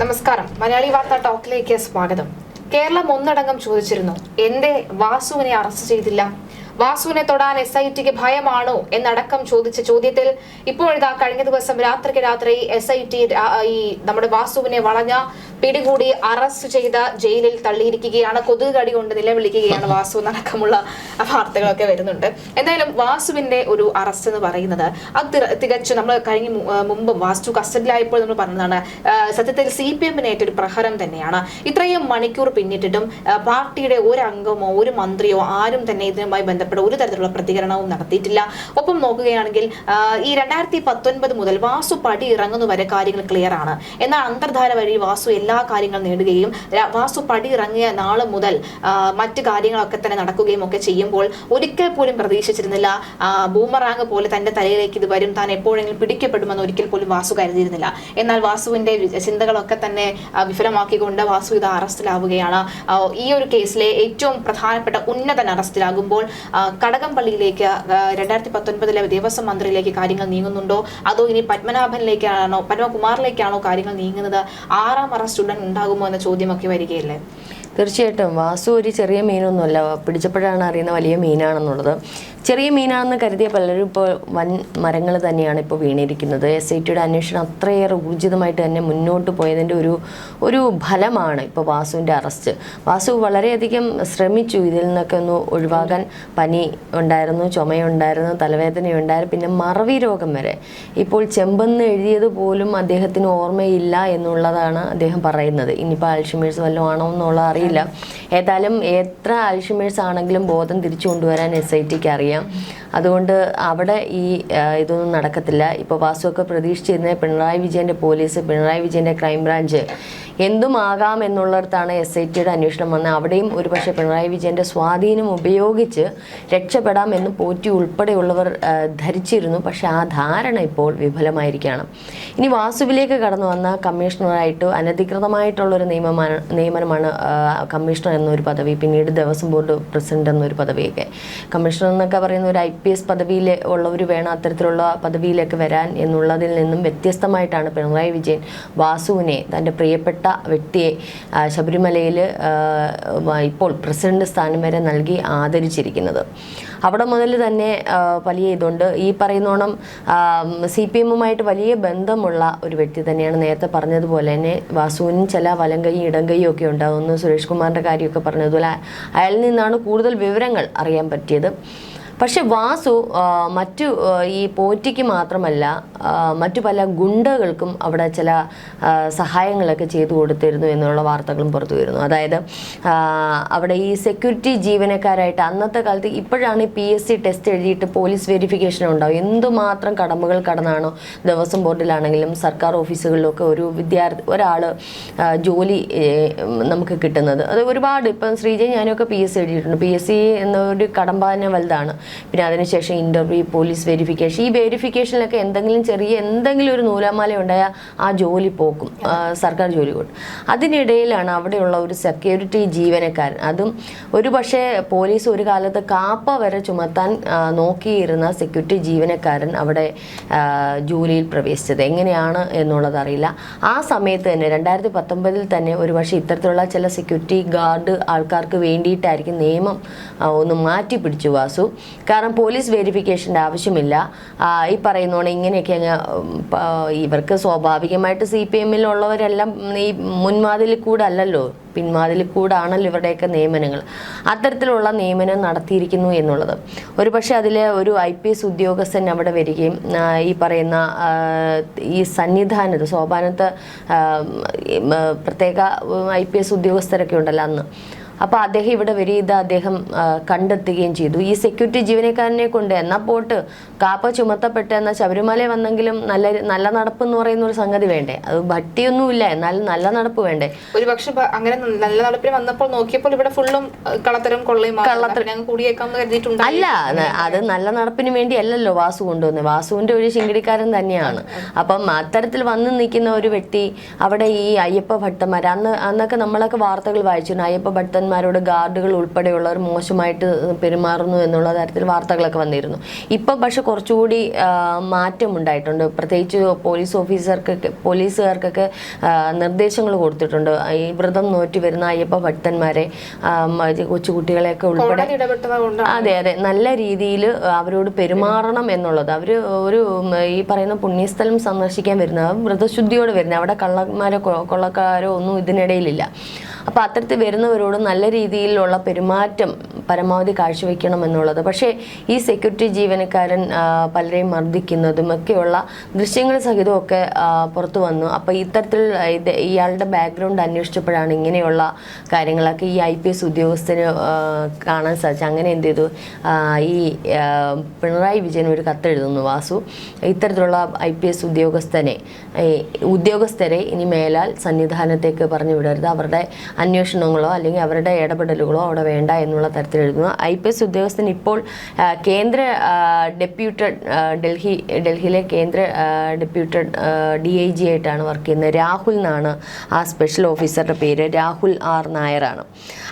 നമസ്കാരം. മലയാളി വാർത്ത ടോക്കിലേക്ക് സ്വാഗതം. കേരളം ഒന്നടങ്കം ചോദിച്ചിരുന്നു എന്തേ വാസുവിനെ അറസ്റ്റ് ചെയ്തില്ല? വാസുവിനെ തൊടാൻ എസ് ഐ ടിക്ക് ഭയമാണോ എന്നടക്കം ചോദിച്ച ചോദ്യത്തിൽ ഇപ്പോഴിതാ കഴിഞ്ഞ ദിവസം രാത്രിക്ക് രാത്രി എസ് ഐ ടി ഈ നമ്മുടെ വാസുവിനെ വളഞ്ഞ പിടികൂടി അറസ്റ്റ് ചെയ്ത ജയിലിൽ തള്ളിയിരിക്കുകയാണ്. കൊതുക് കടി കൊണ്ട് നിലവിളിക്കുകയാണ് വാസു എന്നടക്കമുള്ള വാർത്തകളൊക്കെ വരുന്നുണ്ട്. എന്തായാലും വാസുവിന്റെ ഒരു അറസ്റ്റ് എന്ന് പറയുന്നത് അത് തികച്ചു നമ്മൾ കഴിഞ്ഞ മുമ്പ് വാസു കസ്റ്റഡിയിലായപ്പോൾ നമ്മൾ പറഞ്ഞതാണ് സത്യത്തിൽ സി പി എമ്മിനേറ്റൊരു പ്രഹരം തന്നെയാണ്. ഇത്രയും മണിക്കൂർ പിന്നിട്ടിട്ടും പാർട്ടിയുടെ ഒരു അംഗമോ ഒരു മന്ത്രിയോ ആരും തന്നെ ഇതിനുമായി ബന്ധപ്പെട്ട ഒരു തരത്തിലുള്ള പ്രതികരണവും നടത്തിയിട്ടില്ല. ഒപ്പം നോക്കുകയാണെങ്കിൽ ഈ രണ്ടായിരത്തി പത്തൊൻപത് മുതൽ വാസു പടി ഇറങ്ങുന്നു വരെ കാര്യങ്ങൾ ക്ലിയർ ആണ്. എന്നാൽ അന്തർധാര വഴി വാസു എല്ലാ കാര്യങ്ങളും നേടുകയും വാസു പടി ഇറങ്ങിയ നാൾ മുതൽ മറ്റു കാര്യങ്ങളൊക്കെ തന്നെ നടക്കുകയും ഒക്കെ ചെയ്യുമ്പോൾ ഒരിക്കൽ പോലും പ്രതീക്ഷിച്ചിരുന്നില്ല. ബൂമറാങ് പോലെ തന്റെ തലയിലേക്ക് ഇത് വരും. താൻ എപ്പോഴെങ്കിലും പിടിക്കപ്പെടുമെന്ന് ഒരിക്കൽ പോലും വാസു കരുതിയിരുന്നില്ല. എന്നാൽ വാസുവിന്റെ ചിന്തകളൊക്കെ തന്നെ വിഫലമാക്കിക്കൊണ്ട് വാസു ഇത് അറസ്റ്റിലാവുകയാണ് ഈ ഒരു കേസിലെ ഏറ്റവും പ്രധാനപ്പെട്ട ഉന്നതൻ അറസ്റ്റിലാകുമ്പോൾ കടകംപള്ളിയിലേക്ക് രണ്ടായിരത്തി പത്തൊൻപതിലെ ദേവസ്വം മന്ത്രിയിലേക്ക് കാര്യങ്ങൾ നീങ്ങുന്നുണ്ടോ? അതോ ഇനി പത്മനാഭനിലേക്കാണോ പത്മകുമാറിലേക്കാണോ കാര്യങ്ങൾ നീങ്ങുന്നത്? ആറാം അറസ്റ്റ് ഉടൻ ഉണ്ടാകുമോ എന്ന ചോദ്യമൊക്കെ വരികയല്ലേ? തീർച്ചയായിട്ടും. വാസു ഒരു ചെറിയ മീനൊന്നുമല്ല. പിടിച്ചപ്പോഴാണ് അറിയുന്ന വലിയ മീനാണെന്നുള്ളത്. ചെറിയ മീനാണെന്ന് കരുതിയ പലരും ഇപ്പോൾ വൻ മരങ്ങൾ തന്നെയാണ് ഇപ്പോൾ വീണിരിക്കുന്നത്. എസ് ഐ ടിയുടെ അന്വേഷണം അത്രയേറെ ഊർജിതമായിട്ട് തന്നെ മുന്നോട്ട് പോയതിന്റെ ഒരു ഒരു ഫലമാണ് ഇപ്പോൾ വാസുവിന്റെ അറസ്റ്റ്. വാസു വളരെയധികം ശ്രമിച്ചു. ഇതിൽ നിന്നൊക്കെ ഒന്ന് ഒഴിവാകാൻ പനി ഉണ്ടായിരുന്നു ചുമയുണ്ടായിരുന്നു തലവേദനയുണ്ടായിരുന്നു. പിന്നെ മറവി രോഗം വരെ. ഇപ്പോൾ ചെമ്പെന്ന് എഴുതിയത് പോലും അദ്ദേഹത്തിന് ഓർമ്മയില്ല എന്നുള്ളതാണ് അദ്ദേഹം പറയുന്നത്. ഇനിയിപ്പോൾ ആൽഷിമേഴ്സ് വല്ലതും ആണോ എന്നുള്ള അറിയില്ല. ഏതായാലും എത്ര അൽഷിമേഴ്സ് ആണെങ്കിലും ബോധം തിരിച്ചു കൊണ്ടുവരാൻ എസ് ഐ ടിക്ക് അറിയാം. അതുകൊണ്ട് അവിടെ ഈ ഇതൊന്നും നടക്കത്തില്ല. ഇപ്പോൾ വാസുവൊക്കെ പ്രതീക്ഷിച്ചിരുന്ന പിണറായി വിജയന്റെ പോലീസ് പിണറായി വിജയന്റെ ക്രൈംബ്രാഞ്ച് എന്തും ആകാം എന്നുള്ളിടത്താണ് എസ് ഐ ടിയുടെ അന്വേഷണം വന്നത്. അവിടെയും ഒരുപക്ഷെ പിണറായി വിജയന്റെ സ്വാധീനം ഉപയോഗിച്ച് രക്ഷപ്പെടാം എന്ന് പോറ്റി ഉൾപ്പെടെയുള്ളവർ ധരിച്ചിരുന്നു. പക്ഷെ ആ ധാരണ ഇപ്പോൾ വിഫലമായിരിക്കുകയാണ്. ഇനി വാസുവിലേക്ക് കടന്നു വന്ന കമ്മീഷണറായിട്ട് അനധികൃതമായിട്ടുള്ളൊരു നിയമമാണ് നിയമനമാണ് കമ്മീഷണർ എന്നൊരു പദവി പിന്നീട് ദേവസ്വം ബോർഡ് പ്രസിഡന്റ് എന്നൊരു പദവിയൊക്കെ. കമ്മീഷണർ എന്നൊക്കെ പറയുന്ന ഒരു ഐ പി എസ് പദവിയിൽ ഉള്ളവർ വേണം അത്തരത്തിലുള്ള പദവിയിലേക്ക് വരാൻ എന്നുള്ളതിൽ നിന്നും വ്യത്യസ്തമായിട്ടാണ് പിണറായി വിജയൻ വാസുവിനെ തന്റെ പ്രിയപ്പെട്ട വ്യക്തിയെ ആ, ശബരിമലയിൽ ഇപ്പോൾ പ്രസിഡന്റ് സ്ഥാനം വരെ നൽകി ആദരിച്ചിരിക്കുന്നത്. അവിടെ മുതൽ തന്നെ വലിയ ഇതുണ്ട്. ഈ പറയുന്നോണം സി പി എമ്മുമായിട്ട് വലിയ ബന്ധമുള്ള ഒരു വ്യക്തി തന്നെയാണ് നേരത്തെ പറഞ്ഞതുപോലെ തന്നെ വാസുവിനും ചില വലം കൈയും ഇടം കൈയും ഒക്കെ ഉണ്ടാകുന്നു സുരേഷ് കുമാറിന്റെ കാര്യമൊക്കെ പറഞ്ഞതുപോലെ അയാളിൽ നിന്നാണ് കൂടുതൽ വിവരങ്ങൾ അറിയാൻ പറ്റിയത്. പക്ഷെ വാസു മറ്റു ഈ പോറ്റിക്ക് മാത്രമല്ല മറ്റു പല ഗുണ്ടകൾക്കും അവിടെ ചില സഹായങ്ങളൊക്കെ ചെയ്തു കൊടുത്തിരുന്നു എന്നുള്ള വാർത്തകളും പുറത്തു വരുന്നു. അതായത് അവിടെ ഈ സെക്യൂരിറ്റി ജീവനക്കാരായിട്ട് അന്നത്തെ കാലത്ത് ഇപ്പോഴാണ് പി എസ് സി ടെസ്റ്റ് എഴുതിയിട്ട് പോലീസ് വെരിഫിക്കേഷൻ ഉണ്ടാവും. എന്തുമാത്രം കടമകൾ കടന്നാണോ ദിവസം ബോർഡിലാണെങ്കിലും സർക്കാർ ഓഫീസുകളിലൊക്കെ ഒരു വിദ്യാർത്ഥി ഒരാൾ ജോലി നമുക്ക് കിട്ടുന്നത്. അത് ഒരുപാട് ഇപ്പം ശ്രീജയ് ഞാനൊക്കെ പി എസ് സി എഴുതിയിട്ടുണ്ട്. പി എസ് സി എന്നൊരു കടമ്പാന വലുതാണ്. പിന്നെ അതിനുശേഷം ഇന്റർവ്യൂ പോലീസ് വെരിഫിക്കേഷൻ ഈ വെരിഫിക്കേഷനിലൊക്കെ എന്തെങ്കിലും ചെറിയ എന്തെങ്കിലും ഒരു നൂലാമാല ഉണ്ടായാൽ ആ ജോലി പോക്കും. സർക്കാർ ജോലി കൊടുക്കും അതിനിടയിലാണ് അവിടെയുള്ള ഒരു സെക്യൂരിറ്റി ജീവനക്കാരൻ. അതും ഒരു പക്ഷേ പോലീസ് ഒരു കാലത്ത് കാപ്പ വരെ ചുമത്താൻ നോക്കിയിരുന്ന സെക്യൂരിറ്റി ജീവനക്കാരൻ അവിടെ ജോലിയിൽ പ്രവേശിച്ചത്. എങ്ങനെയാണ് എന്നുള്ളതറിയില്ല ആ സമയത്ത് തന്നെ രണ്ടായിരത്തി പത്തൊമ്പതിൽ തന്നെ ഒരു പക്ഷേ ഇത്തരത്തിലുള്ള ചില സെക്യൂരിറ്റി ഗാർഡ് ആൾക്കാർക്ക് വേണ്ടിയിട്ടായിരിക്കും നിയമം ഒന്ന് മാറ്റി പിടിച്ചു വാസു. കാരണം പോലീസ് വെരിഫിക്കേഷന്റെ ആവശ്യമില്ല. ഈ പറയുന്നോണം ഇങ്ങനെയൊക്കെ ഇവർക്ക് സ്വാഭാവികമായിട്ട് സി പി എമ്മിലുള്ളവരെല്ലാം ഈ മുൻവാതിലിൽ കൂടെ അല്ലല്ലോ പിൻവാതിലിൽ കൂടാണല്ലോ ഇവരുടെയൊക്കെ നിയമനങ്ങൾ. അത്തരത്തിലുള്ള നിയമനം നടത്തിയിരിക്കുന്നു എന്നുള്ളത്. ഒരു പക്ഷേ അതിൽ ഒരു ഐ പി എസ് ഉദ്യോഗസ്ഥൻ അവിടെ വരികയും ഈ പറയുന്ന ഈ സന്നിധാനത്ത് സോപാനത്ത് പ്രത്യേക ഐ പി എസ് ഉദ്യോഗസ്ഥരൊക്കെ ഉണ്ടല്ലോ അന്ന്. അപ്പോൾ അദ്ദേഹം ഇവിടെ വരെ ഇത് അദ്ദേഹം കണ്ടെത്തുകയും ചെയ്തു. ഈ സെക്യൂരിറ്റി ജീവനക്കാരനെ കൊണ്ട് എന്നാ പോട്ട് കാപ്പ ചുമത്തപ്പെട്ട് എന്നാൽ ശബരിമല വന്നെങ്കിലും നല്ല നല്ല നടപ്പ് എന്ന് പറയുന്ന ഒരു സംഗതി വേണ്ടേ? അത് ഭട്ടിയൊന്നുമില്ല എന്നാലും നല്ല നടപ്പ് വേണ്ടേ? ഒരു പക്ഷെ അങ്ങനെ നല്ല നടപ്പിന് വന്നപ്പോൾ നോക്കിയപ്പോൾ ഇവിടെ ഫുള്ളും കള്ളത്തരം കൊള്ളയും കള്ളത്തരം. ഞങ്ങൾ കൂടിയേക്കാമെന്ന് കരുതിയിട്ടുണ്ട് അല്ല അത് നല്ല നടപ്പിന് വേണ്ടി അല്ലല്ലോ വാസു കൊണ്ടുവന്നത് വാസുവിന്റെ ഒരു ശിങ്കിടിക്കാരൻ തന്നെയാണ്. അപ്പം അത്തരത്തിൽ വന്ന് നിൽക്കുന്ന ഒരു വ്യക്തി അവിടെ ഈ അയ്യപ്പ ഭട്ടന്മാർ അന്ന് അന്നൊക്കെ നമ്മളൊക്കെ വാർത്തകൾ വായിച്ചു അയ്യപ്പ ഭട്ടന്മാർ ഭക്തന്മാരോട് ഗാർഡുകൾ ഉൾപ്പെടെയുള്ളവർ മോശമായിട്ട് പെരുമാറുന്നു എന്നുള്ള തരത്തിൽ വാർത്തകളൊക്കെ വന്നിരുന്നു. ഇപ്പം പക്ഷെ കുറച്ചുകൂടി മാറ്റം മാറ്റമുണ്ടായിട്ടുണ്ട് പ്രത്യേകിച്ച് പോലീസ് ഓഫീസർക്കൊക്കെ പോലീസുകാർക്കൊക്കെ നിർദ്ദേശങ്ങൾ കൊടുത്തിട്ടുണ്ട്. ഈ വ്രതം നോറ്റി വരുന്ന അയ്യപ്പ ഭക്തന്മാരെ കൊച്ചുകുട്ടികളെയൊക്കെ ഉൾപ്പെടെ അതെ അതെ. നല്ല രീതിയിൽ അവരോട് പെരുമാറണം എന്നുള്ളത്. അവർ ഒരു ഈ പറയുന്ന പുണ്യസ്ഥലം സന്ദർശിക്കാൻ വരുന്ന വ്രതശുദ്ധിയോട് വരുന്നത് അവിടെ കള്ളന്മാരോ കൊള്ളക്കാരോ ഒന്നും ഇതിനിടയിലില്ല. അപ്പോൾ അത്തരത്തിൽ വരുന്നവരോട് നല്ല രീതിയിലുള്ള പെരുമാറ്റം പരമാവധി കാഴ്ചവെക്കണം എന്നുള്ളത്. പക്ഷേ ഈ സെക്യൂരിറ്റി ജീവനക്കാരൻ പലരെയും മർദ്ദിക്കുന്നതും ഒക്കെയുള്ള ദൃശ്യങ്ങൾ സഹിതമൊക്കെ പുറത്തു വന്നു. അപ്പോൾ ഇത്തരത്തിൽ ഇത് ഇയാളുടെ ബാക്ക്ഗ്രൗണ്ട് അന്വേഷിച്ചപ്പോഴാണ് ഇങ്ങനെയുള്ള കാര്യങ്ങളൊക്കെ ഈ ഐ പി എസ് ഉദ്യോഗസ്ഥന് കാണാൻ സാധിച്ചു അങ്ങനെ എന്ത് ചെയ്തു? ഈ പിണറായി വിജയൻ ഒരു കത്തെഴുതുന്നു വാസു. ഇത്തരത്തിലുള്ള ഐ പി എസ് ഉദ്യോഗസ്ഥനെ ഉദ്യോഗസ്ഥരെ ഇനി മേലാൽ സന്നിധാനത്തേക്ക് പറഞ്ഞു വിടരുത്. അവരുടെ അന്വേഷണങ്ങളോ അല്ലെങ്കിൽ അവരുടെ ഇടപെടലുകളോ അവിടെ വേണ്ട എന്നുള്ള തരത്തിൽ എഴുതുന്നു ഐ പി എസ് ഉദ്യോഗസ്ഥൻ ഇപ്പോൾ കേന്ദ്ര ഡെപ്യൂട്ടഡ് ഡൽഹി ഡൽഹിയിലെ കേന്ദ്ര ഡെപ്യൂട്ടഡ് ഡി ഐ ജി ആയിട്ടാണ് വർക്ക് ചെയ്യുന്നത്. രാഹുൽ എന്നാണ് ആ സ്പെഷ്യൽ ഓഫീസറുടെ പേര്. രാഹുൽ ആർ നായരാണ്.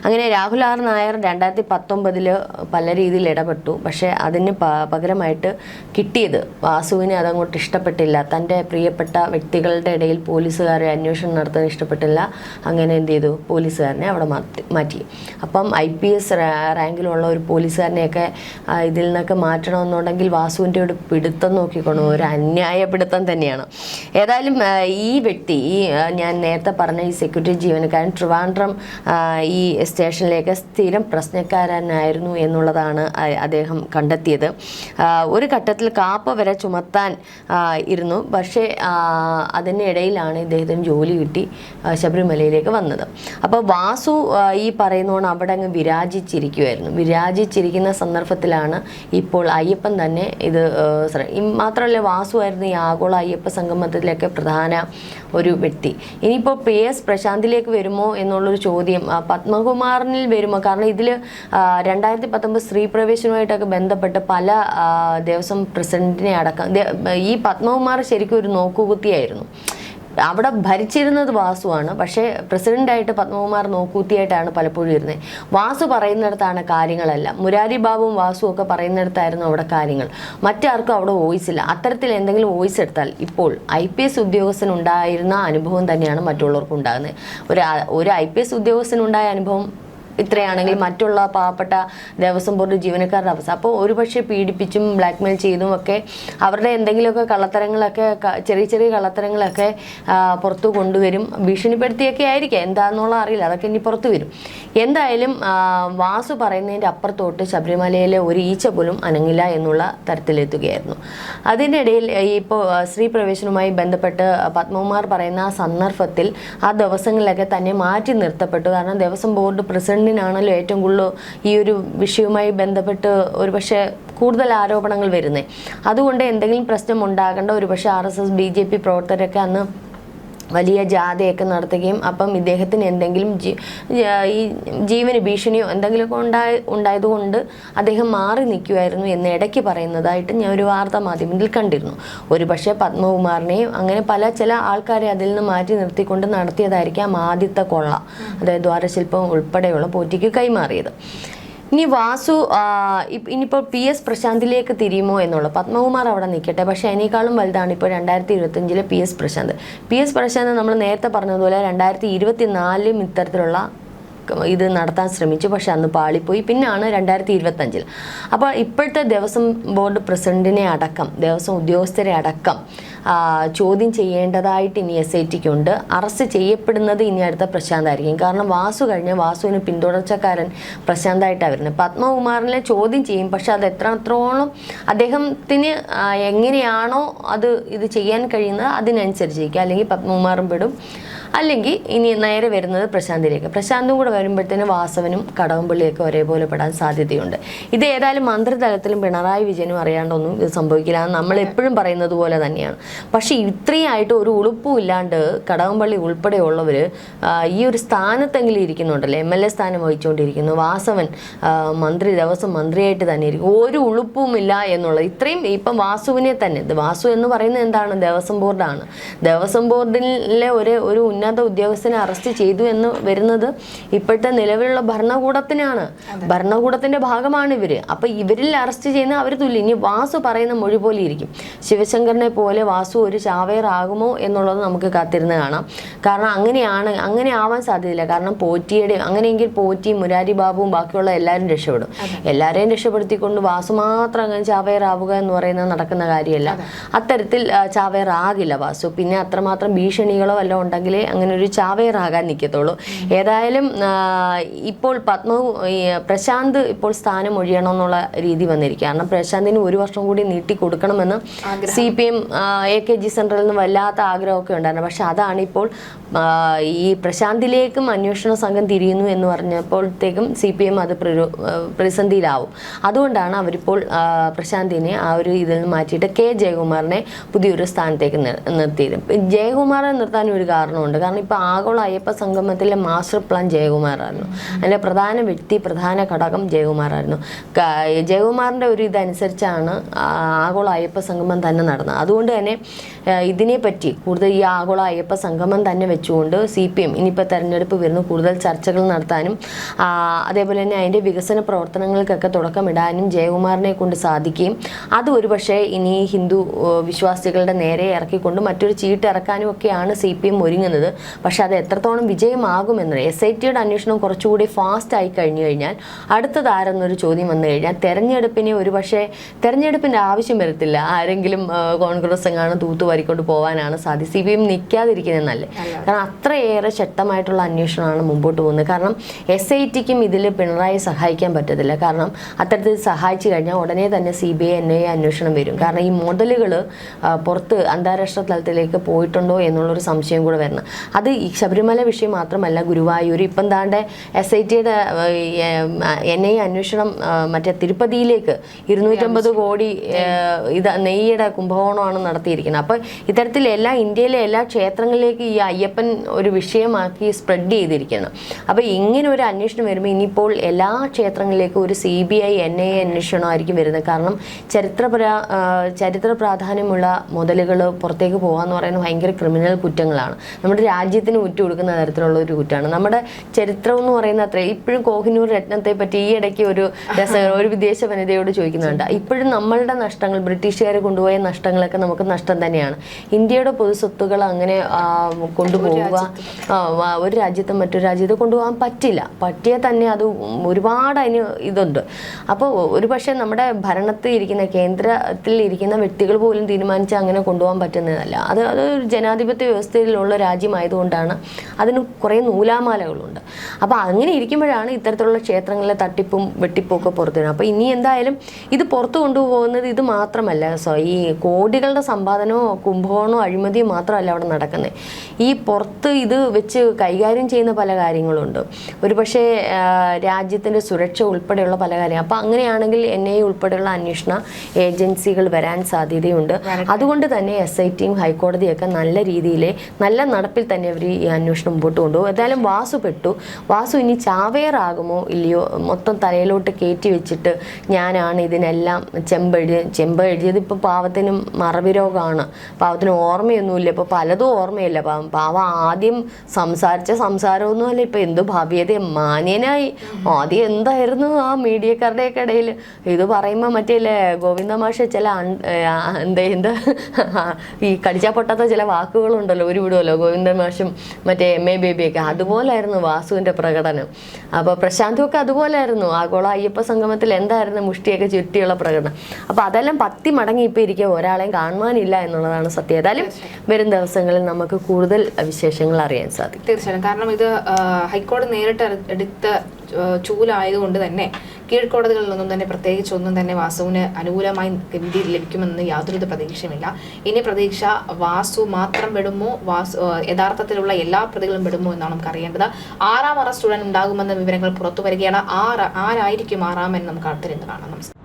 അങ്ങനെ രാഹുൽ ആർ നായർ രണ്ടായിരത്തി പത്തൊമ്പതിൽ പല രീതിയിൽ ഇടപെട്ടു. പക്ഷേ അതിന് പകരമായിട്ട് കിട്ടിയത് വാസുവിനെ അതങ്ങോട്ട് ഇഷ്ടപ്പെട്ടില്ല. തന്റെ പ്രിയപ്പെട്ട വ്യക്തികളുടെ ഇടയിൽ പോലീസുകാരെ അന്വേഷണം നടത്താൻ ഇഷ്ടപ്പെട്ടില്ല. അങ്ങനെ എന്ത് ചെയ്തു? പോലീസുകാരനെ അവിടെ മാറ്റി അപ്പം ഐ പി എസ് റാങ്കിലുള്ള ഒരു പോലീസുകാരനെയൊക്കെ ഇതിൽ നിന്നൊക്കെ മാറ്റണമെന്നുണ്ടെങ്കിൽ വാസുവിന്റെ ഒരു പിടുത്തം നോക്കിക്കൊണ്ട് ഒരു അന്യായ പിടുത്തം തന്നെയാണ്. ഏതായാലും ഈ വ്യക്തി ഈ ഞാൻ നേരത്തെ പറഞ്ഞ ഈ സെക്യൂരിറ്റി ജീവനക്കാരൻ ട്രിവാൻഡ്രം ഈ സ്റ്റേഷനിലേക്ക് സ്ഥിരം പ്രശ്നക്കാരനായിരുന്നു എന്നുള്ളതാണ് അദ്ദേഹം കണ്ടെത്തിയത്. ഒരു ഘട്ടത്തിൽ കാപ്പ വരെ ചുമത്താൻ ഇരുന്നു. പക്ഷേ അതിനിടയിലാണ് ഇദ്ദേഹത്തിന് ജോലി കിട്ടി ശബരിമലയിലേക്ക് വന്നത്. അപ്പോൾ വാസു ഈ പറയുന്നോണം അവിടെ അങ്ങ് വിരാജിച്ചിരിക്കുമായിരുന്നു വിരാജിച്ചിരിക്കുന്ന സന്ദർഭത്തിലാണ് ഇപ്പോൾ അയ്യപ്പൻ തന്നെ ഇത് മാത്രമല്ല വാസു ആയിരുന്നു ഈ ആഗോള അയ്യപ്പ സംഗമത്തിലൊക്കെ പ്രധാന ഒരു വ്യക്തി. ഇനിയിപ്പോൾ പി എസ് പ്രശാന്തിലേക്ക് വരുമോ എന്നുള്ളൊരു ചോദ്യം പത്മകുമാറിനിൽ വരുമോ? കാരണം ഇതിൽ രണ്ടായിരത്തി പത്തൊമ്പത് സ്ത്രീ പ്രവേശനവുമായിട്ടൊക്കെ ബന്ധപ്പെട്ട് പല ദിവസം പ്രസിഡന്റിനെ അടക്കം ഈ പത്മകുമാർ ശരിക്കും ഒരു നോക്കുകുത്തിയായിരുന്നു. അവിടെ ഭരിച്ചിരുന്നത് വാസുവാണ്. പക്ഷേ പ്രസിഡന്റായിട്ട് പത്മകുമാർ നോക്കൂത്തിയായിട്ടാണ് പലപ്പോഴും ഇരുന്നത് വാസു പറയുന്നിടത്താണ് കാര്യങ്ങളെല്ലാം. മുരാരി ബാബുവും വാസു ഒക്കെ പറയുന്നിടത്തായിരുന്നു അവിടെ കാര്യങ്ങൾ. മറ്റാർക്കും അവിടെ വോയിസ് ഇല്ല. അത്തരത്തിൽ എന്തെങ്കിലും വോയിസ് എടുത്താൽ ഇപ്പോൾ ഐ പി എസ് ഉദ്യോഗസ്ഥനുണ്ടായിരുന്ന അനുഭവം തന്നെയാണ് മറ്റുള്ളവർക്കും ഉണ്ടാകുന്നത്. ഒരു ഒരു ഐ പി എസ് ഉദ്യോഗസ്ഥനുണ്ടായ അനുഭവം ഇത്രയാണെങ്കിൽ മറ്റുള്ള പാവപ്പെട്ട ദേവസ്വം ബോർഡ് ജീവനക്കാരുടെ അവസ്ഥ. അപ്പോൾ ഒരുപക്ഷെ പീഡിപ്പിച്ചും ബ്ലാക്ക്മെയിൽ ചെയ്തും ഒക്കെ അവരുടെ എന്തെങ്കിലുമൊക്കെ കള്ളത്തരങ്ങളൊക്കെ ചെറിയ ചെറിയ കള്ളത്തരങ്ങളൊക്കെ പുറത്തു കൊണ്ടുവരും. ഭീഷണിപ്പെടുത്തിയൊക്കെ ആയിരിക്കാം. എന്താണെന്നുള്ള അറിയില്ല. അതൊക്കെ ഇനി പുറത്തു വരും. എന്തായാലും വാസു പറയുന്നതിന്റെ അപ്പുറത്തോട്ട് ശബരിമലയിലെ ഒരു ഈച്ച പോലും അനങ്ങില്ല എന്നുള്ള തരത്തിലെത്തുകയായിരുന്നു. അതിനിടയിൽ ഇപ്പോൾ സ്ത്രീ പ്രവേശനവുമായി ബന്ധപ്പെട്ട് പത്മകുമാർ പറയുന്ന ആ സന്ദർഭത്തിൽ ആ ദിവസങ്ങളിലൊക്കെ തന്നെ മാറ്റി നിർത്തപ്പെട്ടു. കാരണം ദേവസ്വം ബോർഡ് പ്രസിഡന്റിനാണല്ലോ ഏറ്റവും കൂടുതൽ ഈ ഒരു വിഷയവുമായി ബന്ധപ്പെട്ട് ഒരുപക്ഷെ കൂടുതൽ ആരോപണങ്ങൾ വരുന്നത് അതുകൊണ്ട് എന്തെങ്കിലും പ്രശ്നം ഉണ്ടാകേണ്ട ഒരുപക്ഷെ R S S B J P പ്രവർത്തകരൊക്കെ അന്ന് വലിയ ജാഥയൊക്കെ നടത്തുകയും അപ്പം ഇദ്ദേഹത്തിന് എന്തെങ്കിലും ഈ ജീവന് ഭീഷണിയോ എന്തെങ്കിലുമൊക്കെ ഉണ്ടായ ഉണ്ടായതുകൊണ്ട് അദ്ദേഹം മാറി നിൽക്കുമായിരുന്നു എന്ന് ഇടയ്ക്ക് പറയുന്നതായിട്ട് ഞാൻ ഒരു വാർത്താ മാധ്യമത്തിൽ കണ്ടിരുന്നു. ഒരു പക്ഷേ പത്മകുമാറിനെയും അങ്ങനെ പല ചില ആൾക്കാരെ അതിൽ നിന്ന് മാറ്റി നിർത്തിക്കൊണ്ട് നടത്തിയതായിരിക്കാം ആദ്യത്തെ കൊള്ള. അതായത് ദ്വാരശില്പം ഉൾപ്പെടെയുള്ള പോറ്റിക്ക് കൈമാറിയത്. ഇനി വാസു ഇനിയിപ്പോൾ പി എസ് പ്രശാന്തിലേക്ക് തിരിയുമോ എന്നുള്ളത് പത്മകുമാർ അവിടെ നിൽക്കട്ടെ. പക്ഷേ അതിനേക്കാളും വലുതാണ് ഇപ്പോൾ രണ്ടായിരത്തി ഇരുപത്തഞ്ചിലെ P S Prashanth. P S Prashanth നമ്മൾ നേരത്തെ പറഞ്ഞതുപോലെ രണ്ടായിരത്തി ഇരുപത്തി നാലിലും ഇത്തരത്തിലുള്ള ഇത് നടത്താൻ ശ്രമിച്ചു. പക്ഷെ അന്ന് പാളിപ്പോയി. പിന്നാണ് രണ്ടായിരത്തി ഇരുപത്തഞ്ചിൽ അപ്പോൾ ഇപ്പോഴത്തെ ദേവസ്വം ബോർഡ് പ്രസിഡന്റിനെ അടക്കം ദേവസ്വം ഉദ്യോഗസ്ഥരെ അടക്കം ചോദ്യം ചെയ്യേണ്ടതായിട്ട് ഇനി എസ് ഐ ടിക്കുണ്ട്. അറസ്റ്റ് ചെയ്യപ്പെടുന്നത് ഇനി അടുത്ത പ്രശാന്തായിരിക്കും കാരണം വാസു കഴിഞ്ഞ വാസുവിന് പിന്തുടർച്ചക്കാരൻ പ്രശാന്തായിട്ടാണ് വരുന്നത്. പത്മകുമാറിനെ ചോദ്യം ചെയ്യും. പക്ഷെ അത് എത്രത്തോളം അദ്ദേഹത്തിന് എങ്ങനെയാണോ അത് ഇത് ചെയ്യാൻ കഴിയുന്നത് അതിനനുസരിച്ചിരിക്കും. അല്ലെങ്കിൽ പത്മകുമാറും പെടും. അല്ലെങ്കിൽ ഇനി നേരെ വരുന്നത് പ്രശാന്തിലേക്ക്. പ്രശാന്തും കൂടെ വരുമ്പോഴത്തേന് വാസവനും കടകംപള്ളിയൊക്കെ ഒരേപോലെ പെടാൻ സാധ്യതയുണ്ട്. ഇത് ഏതായാലും മന്ത്രിതലത്തിലും പിണറായി വിജയനും അറിയാണ്ടൊന്നും ഇത് സംഭവിക്കില്ല. നമ്മൾ എപ്പോഴും പറയുന്നത് പോലെ തന്നെയാണ്. പക്ഷേ ഇത്രയായിട്ട് ഒരു ഉളുപ്പും ഇല്ലാണ്ട് കടകംപള്ളി ഉൾപ്പെടെയുള്ളവർ ഈ ഒരു സ്ഥാനത്തെങ്കിലും ഇരിക്കുന്നുണ്ടല്ലോ? എം എൽ എ സ്ഥാനം വഹിച്ചുകൊണ്ടിരിക്കുന്നു. വാസവൻ മന്ത്രി ദിവസം മന്ത്രിയായിട്ട് തന്നെ ഇരിക്കും ഒരു ഉളുപ്പുമില്ല എന്നുള്ളത് ഇത്രയും ഇപ്പം വാസുവിനെ തന്നെ. വാസു എന്ന് പറയുന്നത് എന്താണ്? ദേവസ്വം ബോർഡാണ്. ദേവസ്വം ബോർഡിലെ ഒരു ഒരു ഉന്നത ഉദ്യോഗസ്ഥനെ അറസ്റ്റ് ചെയ്തു എന്ന് വരുന്നത് ഇപ്പോഴത്തെ നിലവിലുള്ള ഭരണകൂടത്തിനാണ്. ഭരണകൂടത്തിന്റെ ഭാഗമാണ് ഇവർ. അപ്പൊ ഇവരിൽ അറസ്റ്റ് ചെയ്യുന്ന അവർ തുല്യം. ഇനി വാസു പറയുന്ന മൊഴി പോലെ ഇരിക്കും. ശിവശങ്കറിനെ പോലെ വാസു ഒരു ചാവേറാകുമോ എന്നുള്ളത് നമുക്ക് കാത്തിരുന്ന് കാണാം. കാരണം അങ്ങനെയാണ് അങ്ങനെ ആവാൻ സാധ്യതയില്ല. കാരണം പോറ്റിയുടെ അങ്ങനെയെങ്കിൽ പോറ്റി മുരാരി ബാബുവും ബാക്കിയുള്ള എല്ലാവരും രക്ഷപ്പെടും. എല്ലാവരെയും രക്ഷപ്പെടുത്തിക്കൊണ്ട് വാസു മാത്രം അങ്ങനെ ചാവേറാവുക എന്ന് പറയുന്നത് നടക്കുന്ന കാര്യമല്ല. അത്തരത്തിൽ ചാവേറാകില്ല വാസു. പിന്നെ അത്രമാത്രം ഭീഷണികളോ വല്ലതും ഉണ്ടെങ്കിലേ അങ്ങനെ ഒരു ചാവേറാകാൻ നിൽക്കത്തുള്ളൂ ഏതായാലും ഇപ്പോൾ പത്മ പ്രശാന്ത് ഇപ്പോൾ സ്ഥാനം ഒഴിയണമെന്നുള്ള രീതി വന്നിരിക്കുക കാരണം പ്രശാന്തിന് ഒരു വർഷം കൂടി നീട്ടി കൊടുക്കണമെന്ന് C P M A K G സെൻട്രലിൽ നിന്ന് വല്ലാത്ത ആഗ്രഹമൊക്കെ ഉണ്ടായിരുന്നു. പക്ഷെ അതാണ് ഇപ്പോൾ ഈ പ്രശാന്തിലേക്കും അന്വേഷണ സംഘം തിരിയുന്നു എന്ന് പറഞ്ഞപ്പോഴത്തേക്കും സി പി എം അത് പ്രതിസന്ധിയിലാവും. അതുകൊണ്ടാണ് അവരിപ്പോൾ പ്രശാന്തിനെ ആ ഒരു ഇതിൽ നിന്ന് മാറ്റിയിട്ട് കെ ജയകുമാറിനെ പുതിയൊരു സ്ഥാനത്തേക്ക് നിർ- നിർത്തിയത്. ജയകുമാറിനെ ജയകുമാറെ നിർത്താൻ ഒരു കാരണമുണ്ട്. കാരണം ഇപ്പോൾ ആഗോള അയ്യപ്പ സംഗമത്തിലെ മാസ്റ്റർ പ്ലാൻ ജയകുമാറായിരുന്നു. അതിന്റെ പ്രധാന വ്യക്തി പ്രധാന ഘടകം ജയകുമാറായിരുന്നു. ജയകുമാറിന്റെ ഒരു ഇതനുസരിച്ചാണ് ആഗോള അയ്യപ്പ സംഗമം തന്നെ നടന്നത്. അതുകൊണ്ട് തന്നെ ഇതിനെപ്പറ്റി കൂടുതൽ ഈ ആഗോള അയ്യപ്പ സംഗമം തന്നെ വെച്ചുകൊണ്ട് സി പി എം ഇനിയിപ്പോൾ തെരഞ്ഞെടുപ്പ് വരുന്നു. കൂടുതൽ ചർച്ചകൾ നടത്താനും അതേപോലെ തന്നെ അതിന്റെ വികസന പ്രവർത്തനങ്ങൾക്കൊക്കെ തുടക്കമിടാനും ജയകുമാറിനെ കൊണ്ട് സാധിക്കുകയും അത് ഒരുപക്ഷെ ഇനി ഹിന്ദു വിശ്വാസികളുടെ നേരെ ഇറക്കിക്കൊണ്ട് മറ്റൊരു ചീട്ട് ഇറക്കാനും ഒക്കെയാണ് സി പി എം ഒരുങ്ങുന്നത്. പക്ഷെ അത് എത്രത്തോളം വിജയമാകുമെന്ന് എസ് ഐ ടിയുടെ അന്വേഷണം കുറച്ചുകൂടി ഫാസ്റ്റ് ആയി കഴിഞ്ഞു കഴിഞ്ഞാൽ അടുത്തതാരെന്നൊരു ചോദ്യം വന്നു കഴിഞ്ഞാൽ തെരഞ്ഞെടുപ്പിനെ ഒരു പക്ഷേ തെരഞ്ഞെടുപ്പിന്റെ ആവശ്യം വരത്തില്ല. ആരെങ്കിലും കോൺഗ്രസ് എങ്ങാണ് തൂത്തുവാരിക്കൊണ്ട് പോകാനാണ് സാധ്യത. സി പി എം നിൽക്കാതിരിക്കുന്നത് നല്ലത് കാരണം അത്രയേറെ ശക്തമായിട്ടുള്ള അന്വേഷണമാണ് മുമ്പോട്ട് പോകുന്നത്. കാരണം എസ് ഐ ടിക്കും ഇതിൽ പിണറായി സഹായിക്കാൻ പറ്റത്തില്ല. കാരണം അത്തരത്തിൽ സഹായിച്ചു കഴിഞ്ഞാൽ ഉടനെ തന്നെ C B I N I അന്വേഷണം വരും. കാരണം ഈ മോഡലുകൾ പുറത്ത് അന്താരാഷ്ട്ര തലത്തിലേക്ക് പോയിട്ടുണ്ടോ എന്നുള്ളൊരു സംശയം കൂടെ വരണം. അത് ഈ ശബരിമല വിഷയം മാത്രമല്ല ഗുരുവായൂർ ഇപ്പം താണ്ടെ എസ് ഐ ടിയുടെ എൻ ഐ അന്വേഷണം മറ്റേ തിരുപ്പതിയിലേക്ക് ഇരുന്നൂറ്റമ്പത് കോടി ഇത് നെയ്യുടെ കുംഭകോണമാണ് നടത്തിയിരിക്കുന്നത്. അപ്പോൾ ഇത്തരത്തിൽ എല്ലാ ഇന്ത്യയിലെ എല്ലാ ക്ഷേത്രങ്ങളിലേക്ക് ഈ അയ്യപ്പൻ ഒരു വിഷയമാക്കി സ്പ്രെഡ് ചെയ്തിരിക്കുകയാണ്. അപ്പോൾ ഇങ്ങനെ ഒരു അന്വേഷണം വരുമ്പോൾ ഇനിയിപ്പോൾ എല്ലാ ക്ഷേത്രങ്ങളിലേക്കും ഒരു C B I N I അന്വേഷണമായിരിക്കും വരുന്നത്. കാരണം ചരിത്രപ്ര ചരിത്ര പ്രാധാന്യമുള്ള മുതലുകൾ പുറത്തേക്ക് പോകാന്ന് പറയുന്നത് ഭയങ്കര ക്രിമിനൽ കുറ്റങ്ങളാണ്. നമ്മുടെ രാജ്യത്തിന് ഉറ്റു കൊടുക്കുന്ന തരത്തിലുള്ള ഒരു കുറ്റാണ് നമ്മുടെ ചരിത്രം എന്ന് പറയുന്ന അത്ര. ഇപ്പോഴും കോഹിനൂർ രത്നത്തെ പറ്റി ഈ ഇടയ്ക്ക് ഒരു രസ ഒരു വിദേശ വനിതയോട് ചോദിക്കുന്നുണ്ട്. ഇപ്പോഴും നമ്മളുടെ നഷ്ടങ്ങൾ ബ്രിട്ടീഷുകാർ കൊണ്ടുപോയ നഷ്ടങ്ങളൊക്കെ നമുക്ക് നഷ്ടം തന്നെയാണ്. ഇന്ത്യയുടെ പൊതുസ്വത്തുകൾ അങ്ങനെ കൊണ്ടുപോവുക ഒരു രാജ്യത്തും മറ്റൊരു രാജ്യത്ത് കൊണ്ടുപോകാൻ പറ്റില്ല. പറ്റിയാൽ തന്നെ അത് ഒരുപാട് അതിന് ഇതുണ്ട്. അപ്പോൾ ഒരു പക്ഷേ നമ്മുടെ ഭരണത്തിൽ ഇരിക്കുന്ന കേന്ദ്രത്തിൽ ഇരിക്കുന്ന വ്യക്തികൾ പോലും തീരുമാനിച്ച് അങ്ങനെ കൊണ്ടുപോകാൻ പറ്റുന്നതല്ല. അത് അത് ജനാധിപത്യ വ്യവസ്ഥയിലുള്ള രാജ്യമായതുകൊണ്ടാണ് അതിന് കുറേ നൂലാമാലകളുണ്ട്. അപ്പോൾ അങ്ങനെ ഇരിക്കുമ്പോഴാണ് ഇത്തരത്തിലുള്ള ക്ഷേത്രങ്ങളിലെ തട്ടിപ്പും വെട്ടിപ്പും ഒക്കെ പുറത്തു വരുന്നത് അപ്പോൾ ഇനി എന്തായാലും ഇത് പുറത്തു കൊണ്ടുപോകുന്നത് ഇത് മാത്രമല്ല സോ ഈ കോടികളുടെ സമ്പാദനമോ കുംഭകോണോ അഴിമതിയോ മാത്രമല്ല അവിടെ നടക്കുന്നത്. ഈ പുറത്ത് ഇത് വെച്ച് കൈകാര്യം ചെയ്യുന്ന പല കാര്യങ്ങളുണ്ട്. ഒരു പക്ഷേ രാജ്യത്തിന്റെ സുരക്ഷ ഉൾപ്പെടെയുള്ള പല കാര്യങ്ങൾ. അപ്പോൾ അങ്ങനെയാണെങ്കിൽ എൻ ഐ ഉൾപ്പെടെയുള്ള അന്വേഷണ ഏജൻസികൾ വരാൻ സാധ്യതയുണ്ട്. അതുകൊണ്ട് തന്നെ എസ് ഐ ടിയും ഹൈക്കോടതിയൊക്കെ നല്ല രീതിയിലെ നല്ല നടപ്പിൽ തന്നെ അവർ ഈ അന്വേഷണം മുമ്പോട്ട് കൊണ്ടുപോകും. എന്തായാലും വാസു പെട്ടു. വാസു ഇനി ചാവേറാകുമോ ഇല്ലയോ? മൊത്തം തലയിലോട്ട് കയറ്റി വെച്ചിട്ട് ഞാനാണ് ഇതിനെല്ലാം ചെമ്പെഴുതി ചെമ്പ് എഴുതിയത് ഇപ്പോൾ പാവത്തിനും മറവി രോഗമാണ് പാവത്തിന് ഓർമ്മയൊന്നുമില്ല. ഇപ്പോൾ പലതും ഓർമ്മയില്ല. പാവം പാവം ആദ്യം സംസാരിച്ച സംസാരമൊന്നുമല്ല. ഇപ്പം എന്തോ ഭവ്യത മാന്യനായി. ആദ്യം എന്തായിരുന്നു ആ മീഡിയക്കാരുടെയൊക്കെ ഇടയിൽ? ഇത് പറയുമ്പോൾ മറ്റേ ഇല്ലേ ഗോവിന്ദ മാഷ ചില എന്താ എന്താ? ഈ കടിച്ചാൽ പൊട്ടാത്ത ചില വാക്കുകളുണ്ടല്ലോ. ഒരു വിടുമല്ലോ ഗോവിന്ദ മാഷും മറ്റേ എം എ ബേബിയൊക്കെ അതുപോലായിരുന്നു വാസുവിന്റെ പ്രകടനം. അപ്പോൾ പ്രശാന്തുമൊക്കെ അതുപോലായിരുന്നു. ആഗോള അയ്യപ്പ സംഗമത്തിൽ എന്തായിരുന്നു മുഷ്ടിയൊക്കെ ചുറ്റിയുള്ള പ്രകടനം. അപ്പോൾ അതെല്ലാം പത്തി മടങ്ങി ഇപ്പോൾ ഇരിക്കുക ഒരാളെയും കാണുവാനില്ല എന്നുള്ളതാണ് സത്യം. ഏതായാലും വരും ദിവസങ്ങളിൽ നമുക്ക് കൂടുതൽ വിശേഷങ്ങൾ അറിയാൻ സാധിക്കും. തീർച്ചയായും കാരണം ഇത് ഹൈക്കോടതി നേരിട്ട് എടുത്ത ചൂലായതുകൊണ്ട് തന്നെ കീഴ്ക്കോടതികളിൽ നിന്നും തന്നെ പ്രത്യേകിച്ച് ഒന്നും തന്നെ വാസുവിന് അനുകൂലമായി വിധി ലഭിക്കുമെന്ന് യാതൊരു പ്രതീക്ഷയുമില്ല. ഇനി പ്രതീക്ഷ വാസു മാത്രം പെടുമോ? വാസു യഥാർത്ഥത്തിലുള്ള എല്ലാ പ്രതികളും പെടുമോ എന്നാണ് നമുക്ക് അറിയേണ്ടത്. ആറാം അറസ്റ്റ് ഉടൻ ഉണ്ടാകുമെന്ന വിവരങ്ങൾ പുറത്തു വരികയാണ്. ആറ് ആരായിരിക്കും ആറാമെന്ന് നമുക്ക് അടുത്തിരുന്ന് കാണാം. നമസ്കാരം.